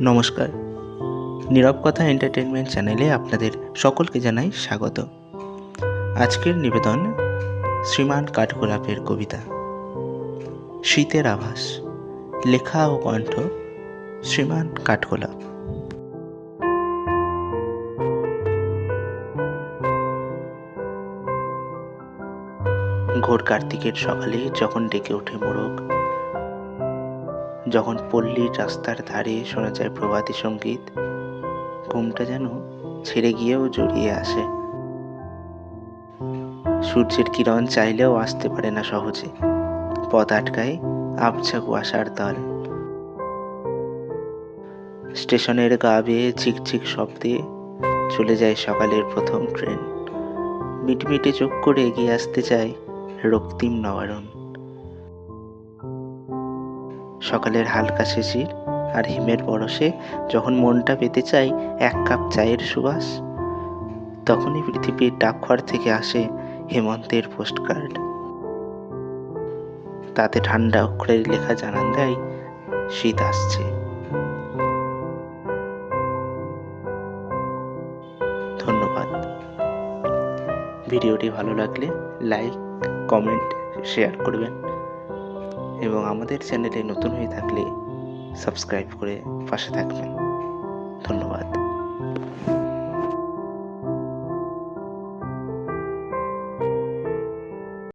নমস্কার। নীরব কথা এন্টারটেনমেন্ট চ্যানেলে আপনাদের সকলকে জানাই স্বাগত। আজকের নিবেদন শ্রীমান কাঠগোলাপের কবিতা। শীতের আভাস, লেখা ও কণ্ঠ শ্রীমান কাঠগোলাপ। ঘোর কার্তিকের সকালে যখন ডেকে ওঠে মোরগ যখন পল্লীর রাস্তার ধারে শোনা যায় প্রভাতী সংগীত, ঘুমটা যেন ছেড়ে গিয়েও জড়িয়ে আসে। সূর্যের কিরণ চাইলেও আসতে পারে না সহজে। পথ আটকায় আবছা কুয়াশার দল স্টেশনের গা বেয়ে ঝিকঝিক শব্দে চলে যায় সকালের প্রথম ট্রেন। মিটমিটে চোখ করে এগিয়ে আসতে চায় রক্তিম নবারণ। সকালের হালকা শিশির আর হিমের পরশে যখন মনটা পেতে চাই এক কাপ চায়ের সুবাস, তখনই পৃথিবীর ডাকঘর থেকে আসে হেমন্তের পোস্টকার্ড। তাতে ঠান্ডা অক্ষরের লেখা জানান দেয়, শীত আসছে। ধন্যবাদ। ভিডিওটি ভালো লাগলে লাইক, কমেন্ট, শেয়ার করবেন। এবং আমাদের চ্যানেলে নতুন হয়ে থাকলে সাবস্ক্রাইব করে পাশে থাকবেন। ধন্যবাদ।